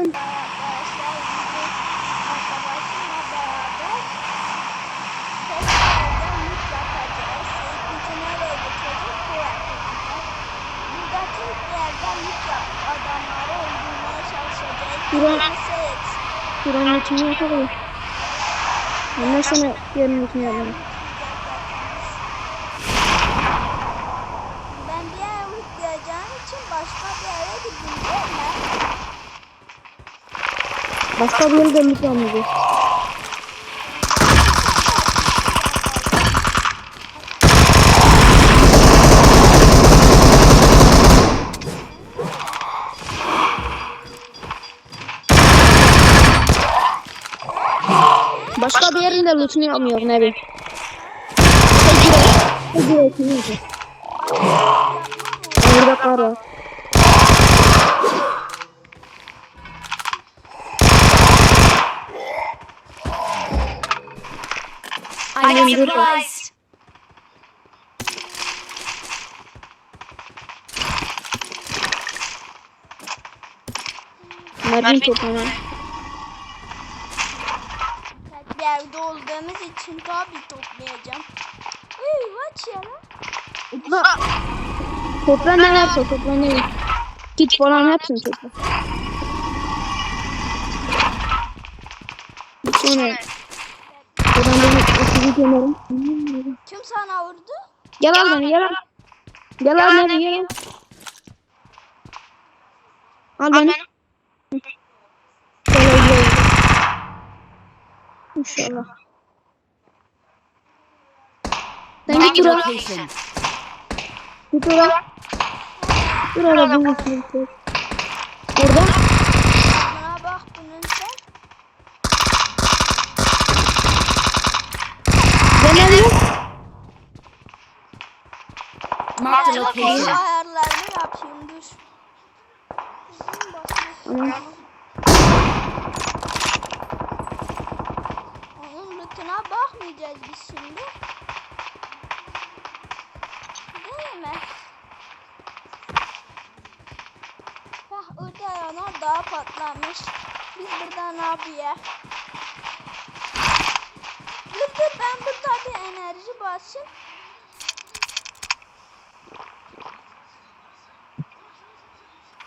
yaptın? Arkadaşlar bugün arkadaşımla beraber tekrardan mut yapacağız. Bizi nereye götürecek bu yapacağız. Burada tek bir yerden mut yap adamları öldürmeye çalışacağız. Burak- Kimse yetişmeyecek. Buranın içini yapalım. Ondan sonra yarın içini yapalım. Ben bir yere uyutlayacağım için başka bir yere değil mi? Başka bir de mutlu olmayacağız. Başka bir yerin de lootunu yapmıyor ne bileyim. Tek bir tek bir ekini yapıyor. Burada I. Mermin toplama. Tek bir evde olduğumuz için tabii toplayacağım. Uy, watch ya lan. Topla. Topla ne varsa topla ne var. Git falan hepsini topla. Sonra buradan gömerim. Kim sana vurdu? Gel al beni gel al. Gel al beni gel al. Al beni. Gel al gel. İnşallah. Sen git Marked a buraya. location. Git oraya. Dur orada bu musun? Orada. Bana bak bunun sen. Denelim. Marked a Ben location. ayarlarını yapayım dur. Onun lootuna bakmayacağız biz şimdi. Değil mi? Bak orada yanar daha patlamış. Biz burada ne yapıyor? Dur dur ben burada bir enerji basayım.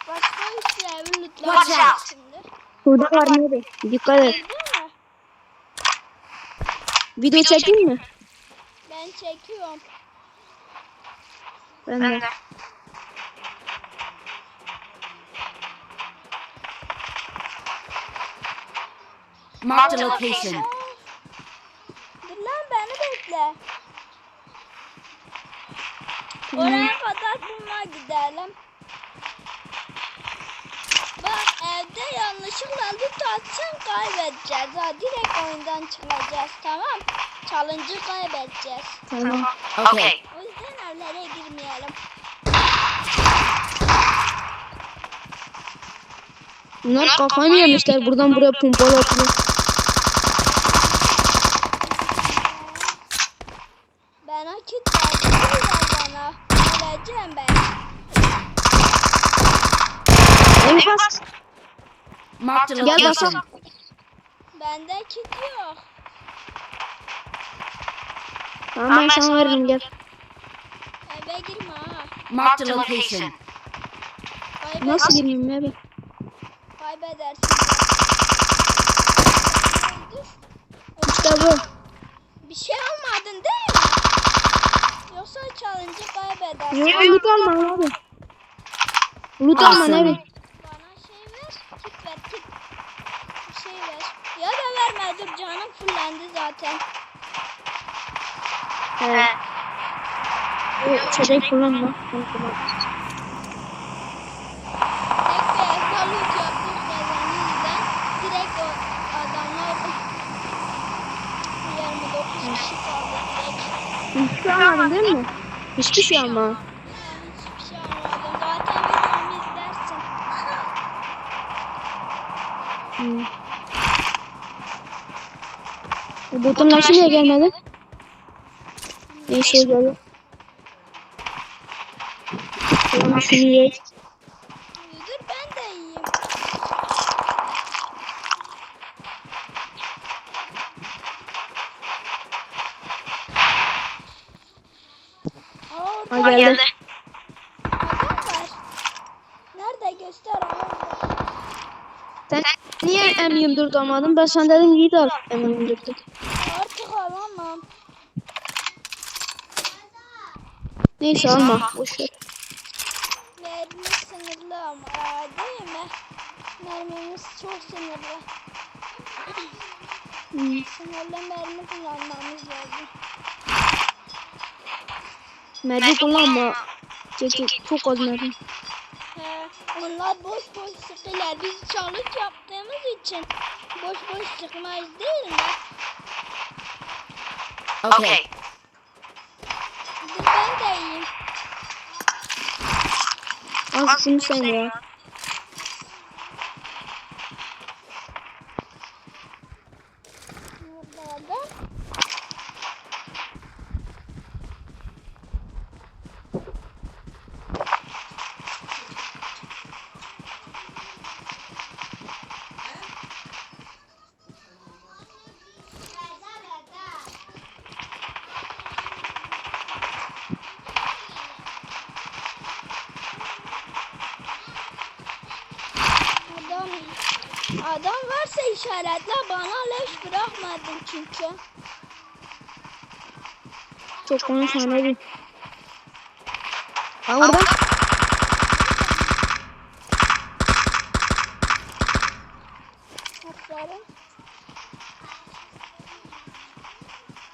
Başka hiçbir evin lootları Watch out. Burada var nerede? Dikkat et. Video çekeyim mi? Ben çekiyorum. Ben de. Marked a location. Dur lan beni bekle. Oraya kadar bununla gidelim. Evde yanlışlıkla loot atsan kaybedeceğiz. Ha, direkt oyundan çıkacağız tamam. Challenge'ı kaybedeceğiz. Tamam. Okay. O yüzden evlere girmeyelim. Bunlar kafayı yemişler? Buradan buraya pompalı atıyor. Bana kit verdiler bana. Öleceğim ben. En bas. A Gel basalım. Bende kit yok. Tamam ben sana veririm gel. Eve girme ha. Marked a location. Nasıl gireyim ya ben? kaybedersin. İşte bu. Bir şey almadın değil mi? Yoksa challenge'ı kaybedersin. Yok loot alma abi. Loot alma ne Awesome. bileyim. Bana şey ver, kit ver, kit. Bir şey ver. Ya da verme dur canım fullendi zaten. He. O çeşek kullanma. Onu kullan. Tek bir evde loot yaptık kazanın yüzden. Direkt o adamlar 29 kişi kaldı direkt. Hiçbir şey almadın değil mi? Hiçbir şey alma. Bu Buradan nasıl niye gelmedi? Neyse geldi. Nasıl niye? Dur ben de yiyeyim. Aa, geldi. Nerede göster. Sen niye emin durdurmadın? Ben sen dedim iyi de emin durdurdum. Neyse alma. Boş ver. Mermi sınırlı ama aa, değil mi? Mermimiz çok sınırlı. Hmm. Sınırlı mermi kullanmamız lazım. Mermi kullanma. Çekil. Çok az mermi. He, onlar boş boş sıkıyorlar. Biz challenge yaptığımız için boş boş sıkmayız değil mi? Okay. Dur ben de yiyeyim. Az bunu adam varsa işaretle bana leş bırakmadın çünkü. Çok konuşma ne. Ha orada.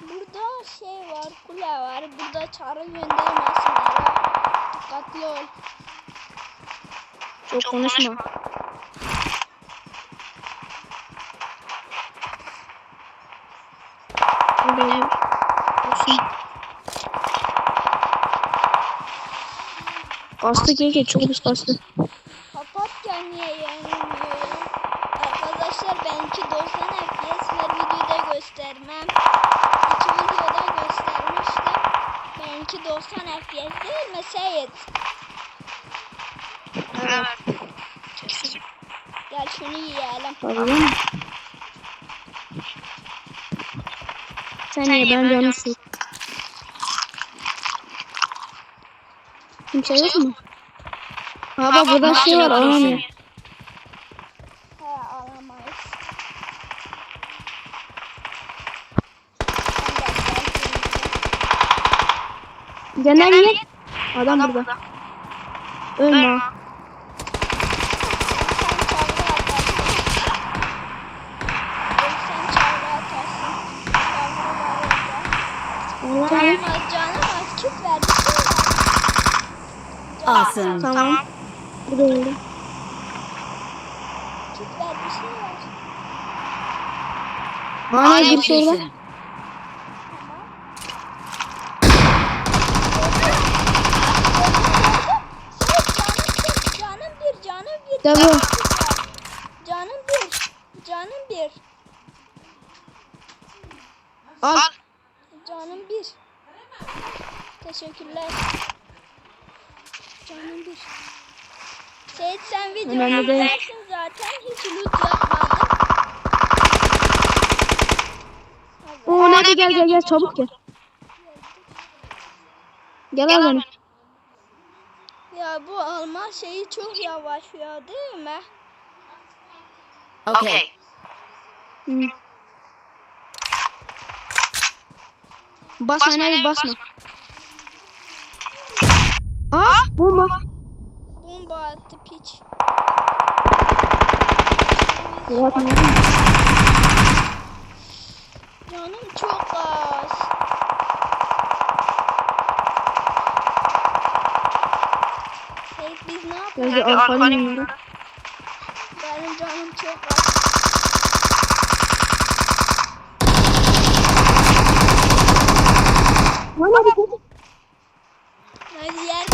Burada şey var, kule var. Burada çağrı göndermesinler. ha. Dikkatli ol. Çok konuşma. Benim Kastı keke çok pis kastı. Kapatken niye yayınlanmıyor ya? Arkadaşlar benimki 90 FPS her videoda göstermem. İki videoda göstermiştim. Benimki 90 FPS değil mi Seyit? Evet. Gel şunu yiyelim. Değil mi? Sen ye ben canım su. Kimse yok mu? Ha bak burada şey var alamıyor. He alamayız. Gene gel. Adam burada. Ölme. ha. Sen çağrı atarsın. Çağrı var orada. Vallahi. Canım az canım az küp ver. bir şey Awesome. Tamam. Bu ver bir şey ver. Hala bir şey var. Tabii. Canım bir, canım bir, Al. canım bir. Teşekkürler. Canım bir. Seyit sen Önemli videoyu değil. izlersin zaten hiç loot yapmadın. Oo nerede gel gel gel çabuk gel. Gel al beni. Ya bu alma şeyi çok yavaş ya değil mi? Okay. Hı. Basma ne basma. Aa bomba. Bomba attı piç. Bırak ne? Canım çok az. Seyit biz ne yapıyoruz? Gözde alfalı numara. Benim canım çok az. Bana bir kere. Hadi yer.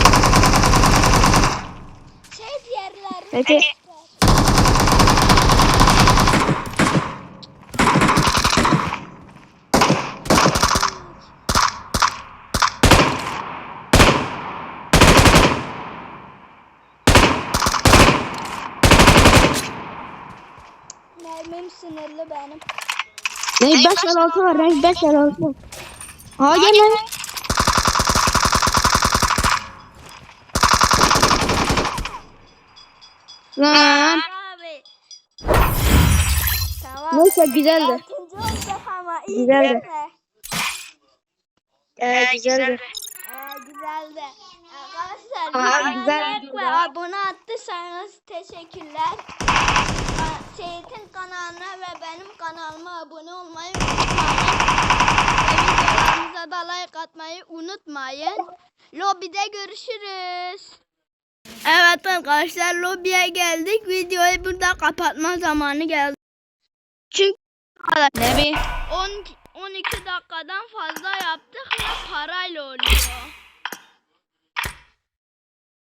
Seyit yerler. Peki. Mermim sınırlı benim. Renk 5 el altı var. Renk 5 el altı var. Aa gel lan. Lan. Abi. Tamam. Neyse güzeldi. Altıncı olduk ama iyi Güzeldi. değil mi? Evet güzeldi. Ee, güzeldi. Arkadaşlar Aa, güzel like ve abone attıysanız teşekkürler. Aa, Seyit'in kanalına ve benim kanalıma abone olmayı unutmayın. Ve videolarımıza da like atmayı unutmayın. Lobide görüşürüz. Evet arkadaşlar lobiye geldik. Videoyu burada kapatma zamanı geldi. Çünkü ne bir 10 12 dakikadan fazla yaptık ve parayla oluyor.